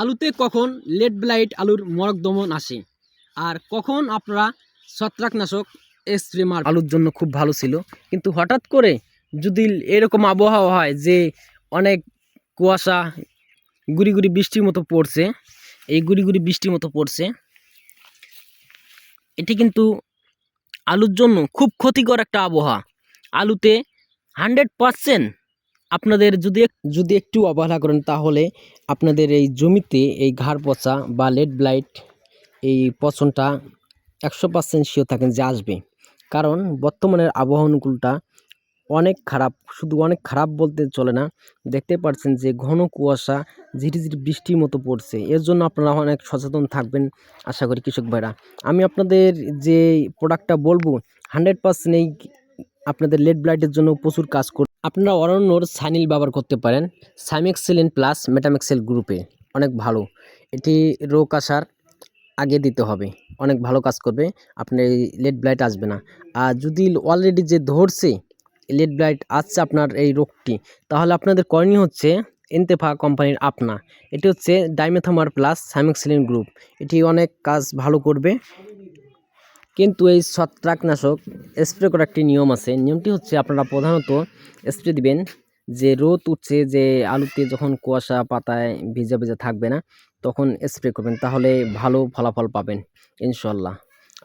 আলুতে কখন lead blight আলুর মরক দমন আসে? আর কখন আপনারা ছত্রাকনাশক স্প্রে মার আলুর জন্য খুব ভালো ছিল। কিন্তু হঠাৎ করে যদি এরকম আবহাওয়া হয় যে অনেক কুয়াশা, গুড়ি গুড়ি বৃষ্টির মতো পড়ছে, এই গুড়ি গুড়ি বৃষ্টির মতো পড়ছে, এটি কিন্তু আলুর জন্য খুব ক্ষতিকর একটা আবহাওয়া। আলুতে হান্ড্রেড পারসেন্ট আপনাদের যদি যদি একটু অবহেলা করেন, তাহলে আপনাদের এই জমিতে এই ঘাড় পচা বা লেড ব্লাইট এই পচনটা একশো পার্সেন্ট শিওর থাকেন যে আসবে। কারণ বর্তমানের আবহাওয়া অনুকূলটা অনেক খারাপ, শুধু অনেক খারাপ বলতে চলে না। দেখতে পাচ্ছেন যে ঘন কুয়াশা, ঝিরিঝিরি বৃষ্টির মতো পড়ছে। এর জন্য আপনারা অনেক সচেতন থাকবেন, আশা করি কৃষক ভাইরা। আমি আপনাদের যে প্রোডাক্টটা বলব হান্ড্রেড পার্সেন্ট এই আপনাদের লেড ব্লাইটের জন্য প্রচুর কাজ আপনারা অরণ্যর সানিল ব্যবহার করতে পারেন। সাইমেক্সেলিন প্লাস মেটামেক্সেল গ্রুপে। অনেক ভালো। এটি রোগ আসার আগে দিতে হবে। অনেক ভালো কাজ করবে। আপনার এই লেড ব্লাইট আসবে না। আর যদি অলরেডি যে ধরছে, লেড ব্লাইট আসছে আপনার এই রোগটি, তাহলে আপনাদের করণীয় হচ্ছে এনতেফা কোম্পানির আপনা। এটি হচ্ছে ডাইমেথামার প্লাস সাইমেক্সিলিন গ্রুপ। এটি অনেক কাজ ভালো করবে। কিন্তু এই ছত্রাকনাশক স্প্রে করার একটি নিয়ম আছে। নিয়মটি হচ্ছে আপনারা প্রধানত স্প্রে দিবেন যে রোদ উঠছে, যে আলুতে যখন কুয়াশা পাতায় ভিজা ভিজা থাকবে না, তখন স্প্রে করবেন। তাহলে ভালো ফলাফল পাবেন ইনশাল্লাহ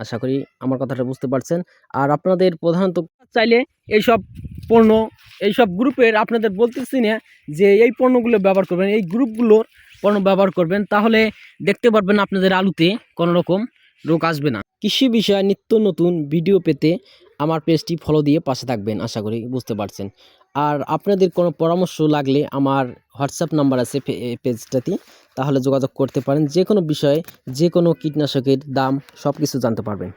আশা করি আমার কথাটা বুঝতে পারছেন। আর আপনাদের প্রধানত চাইলে এইসব পণ্য, এইসব গ্রুপের আপনাদের বলতেছি না যে এই পণ্যগুলো ব্যবহার করবেন, এই গ্রুপগুলোর পণ্য ব্যবহার করবেন। তাহলে দেখতে পারবেন আপনাদের আলুতে কোনো রকম রোগ আসবে না। কৃষি বিষয়ে নিত্য নতুন ভিডিও পেতে আমার পেজটি ফলো দিয়ে পাশে থাকবেন, আশা করি বুঝতে পারছেন। আর আপনাদের কোনো পরামর্শ লাগলে আমার হোয়াটসঅ্যাপ নাম্বার আছে পেজটাতে তাহলে যোগাযোগ করতে পারেন। যে কোনো বিষয়ে যে কোনো কীটনাশকের দাম সব কিছু জানতে পারবেন।